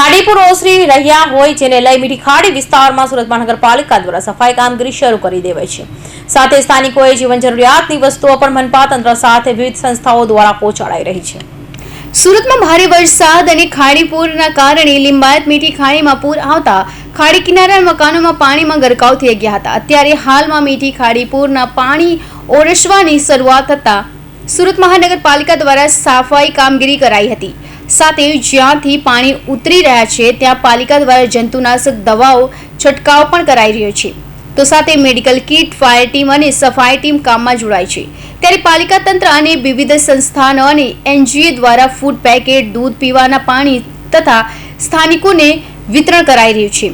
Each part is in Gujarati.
ખાડીપુર ઓસરી રહ્યા હોય જેને લઈ મીઠી ખાડી વિસ્તારમાં સુરત મહાનગરપાલિકા દ્વારા સફાઈ કામગીરી શરૂ કરી દેવાઈ છે. સાથે સ્થાનિકોએ જીવન જરૂરિયાતની વસ્તુઓ પણ મનપા તંત્ર સાથે વિવિધ સંસ્થાઓ દ્વારા પહોંચાડાઈ રહી છે. સુરતમાં ભારે વરસાદ અને ખાડીપુરના કારણે લિંબાયત મીઠી ખાડીમાં પૂર આવતા ખાડી કિનારા મકાનોમાં પાણીમાં ગરકાવ થઈ ગયા હતા. અત્યારે હાલમાં મીઠી ખાડીપુરના પાણી ઓરસવાની શરૂઆત થતાં સુરત મહાનગરપાલિકા દ્વારા સફાઈ કામગીરી કરાઈ હતી. સાથે જ્યાંથી પાણી ઉતરી રહ્યા છે, ત્યાં પાલિકા દ્વારા જંતુનાશક દવાઓ છંટકાવ પણ કરાઈ રહ્યો છે. તો સાથે મેડિકલ કિટ, ફાયર ટીમ અને સફાઈ ટીમ કામમાં જોડાય છે. ત્યારે પાલિકા તંત્ર અને વિવિધ સંસ્થાનો અને એનજીઓ દ્વારા ફૂડ પેકેટ, દૂધ પીવાના પાણી તથા સ્થાનિકોને વિતરણ કરાઈ રહ્યું છે.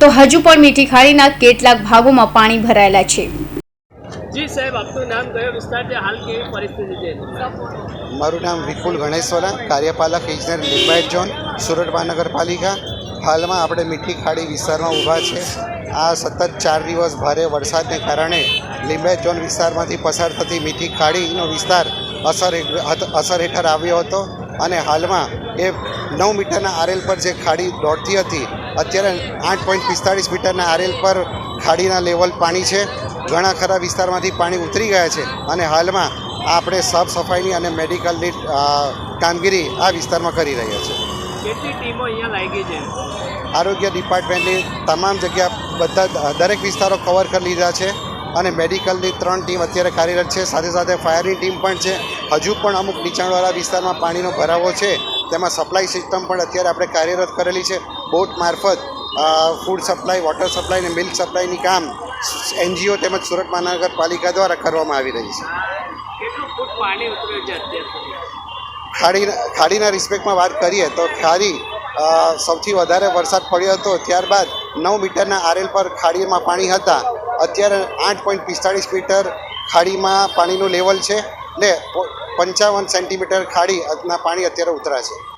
તો હજુ પણ મીઠી ખાડીના કેટલાક ભાગોમાં પાણી ભરાયેલા છે. જી સાહેબ, આપનું નામ કયો વિસ્તાર છે? હાલ કેવી પરિસ્થિતિ છે? મારું નામ વિપુલ ગણેશવાલા, કાર્યપાલક ઇજનેર લિંબાયત ઝોન સુરત મહાનગરપાલિકા. હાલમાં આપણે મીઠી ખાડી વિસ્તારમાં ઊભા છે. આ સતત ચાર દિવસ ભારે વરસાદને કારણે લિંબાયત ઝોન વિસ્તારમાંથી પસાર થતી મીઠી ખાડીનો વિસ્તાર અસર અસર હેઠળ આવ્યો હતો અને હાલમાં એ નવ મીટરના આરેલ પર જે ખાડી દોડતી હતી, અત્યારે આઠ પોઈન્ટ પિસ્તાળીસ મીટરના આરેલ પર ખાડીના લેવલ પાણી છે. ઘણા ખરા વિસ્તારમાંથી પાણી ઉતરી ગયા છે અને હાલમાં આપણે સાફ સફાઈની અને મેડિકલની કામગીરી આ વિસ્તારમાં કરી રહ્યા છે. કેટલી ટીમો અહીંયા લાગી છે? આરોગ્ય ડિપાર્ટમેન્ટની તમામ જગ્યા બધા દરેક વિસ્તારો કવર કરી લીધા છે અને મેડિકલની ત્રણ ટીમ અત્યારે કાર્યરત છે. સાથે સાથે ફાયરની ટીમ પણ છે. હજુ પણ અમુક નીચાણવાળા વિસ્તારમાં પાણીનો ભરાવો છે. તેમાં સપ્લાય સિસ્ટમ પણ અત્યારે આપણે કાર્યરત કરેલી છે. બોટ મારફત ફૂડ સપ્લાય વોટર સપ્લાય અને મિલ્ક સપ્લાયની કામ એનજીઓ તેમજ સુરત મહાનગરપાલિકા દ્વારા કરવામાં આવી રહી છે. ખાડી ખાડીના રિસ્પેક્ટમાં વાત કરીએ તો ખાડી સૌથી વધારે વરસાદ પડ્યો હતો. ત્યારબાદ નવ મીટરના આરેલ પર ખાડીમાં પાણી હતા. અત્યારે આઠ પોઈન્ટ પિસ્તાળીસ મીટર ખાડીમાં પાણીનું લેવલ છે ને પંચાવન સેન્ટીમીટર ખાડી પાણી અત્યારે ઉતરા છે